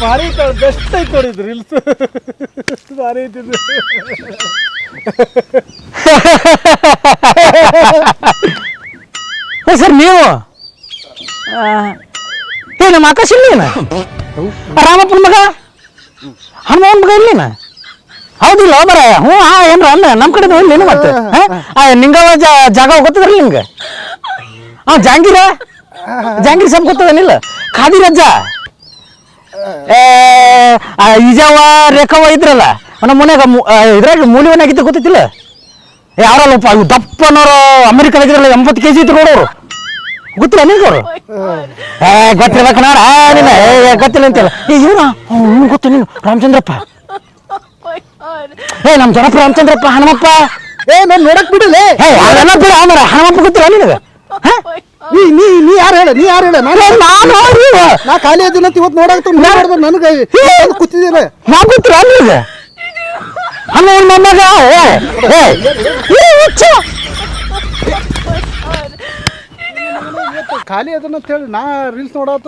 ಭಾರಿ ಐತಿ, ಭಾರಿ ಬೆಸ್ಟ್ ಐತಿ ನೋಡಿದ್ರು ರೀಲ್ಸ್ ಭಾರಿ ಸರ್ ನೀವು? ಆ, ಏ ನಮ್ಮ ಆಕಾಶ ಇಲ್ಲೇನ ರಾಮಪ್ಪನ ಮಗ? ಹನುಮನ್ ಮಗ ಇಲ್ಲೇನ ಹೌದಿಲ್ಲ ಬರ ಹ್ಞೂ ಹಾ ಏನ್ರ ಅಲ್ಲ ನಮ್ಮ ಕಡೆ ಇಲ್ಲೇನು ಮತ್ತೆ? ಆ ನಿಂಗವ ಜಾಗ ಗೊತ್ತದ್ರಿ ನಿಮ್ಗೆ? ಹಾ ಜಾಂಗೀರ ಜಾಂಗೀರ್ ಸಮ ಗೊತ್ತದನಿಲ್ಲ ಖಾದಿ ರಜ್ಜ ಏ ಆ, ಈಜವ ರೇಖವ ಇದ್ರಲ್ಲ ನಮ್ಮ ಮನ್ಯಾಗ ಇದ್ರಾಗ ಮೂಲಿ ಮನ್ಯಾಗಿದ್ದ ಗೊತ್ತಿಲ್ಲ ಯಾರಲ್ಲಪ್ಪ ಇವು ದಪ್ಪನವರು ಅಮೆರಿಕದಾಗಿರಲ್ಲ ಎಂಬತ್ತು ಕೆ ಜಿ ಇತ್ತು ನೋಡೋರು. ಗೊತ್ತಿಲ್ಲ ನಿಂಗೆ ಅವರು? ಏ ಗೊತ್ತಿರ್ಬೇಕು ನೋಡ. ನಿನ್ನ ಏ ಗೊತ್ತಿಲ್ಲ ಅಂತಿಲ್ಲ. ಏ ಇವನ? ಇವ್ನು ಗೊತ್ತು ನೀನು ರಾಮಚಂದ್ರಪ್ಪ. ಏ ನಮ್ಮ ಜನಪ್ಪ ರಾಮಚಂದ್ರಪ್ಪ ಹನುಮಪ್ಪ. ಏ ನಾನು ನೋಡಕ್ ಬಿಡಲೇ? ಏ ಅವೆಲ್ಲ ಬಿಡ ಆಮೇಲೆ ಹನುಮಪ್ಪ ಗೊತ್ತಿಲ್ಲ ನಿನಗೆ? ನೀ ನೀ ನೀ ಯಾರು ಹೇಳ ನೀ ಯಾರು ಹೇಳ ನಾನು ನಾನು ನಾ ಖಾಲಿ ಅದಿನ ಇವತ್ತು ನೋಡಾಕ್ತ ನೋಡಿದ್ರೆ ನನಗೆ ಕೂತಿದ್ದೀರ ನಾ ಅಲ್ಲ ಮೊಮ್ಮಗ ಏ ಏ ಏ ಹುಚ್ಚ. ಖಾಲಿ ಅದನ್ನ ಅಂತ ಹೇಳಿ ನಾ ರೀಲ್ಸ್ ನೋಡಾತ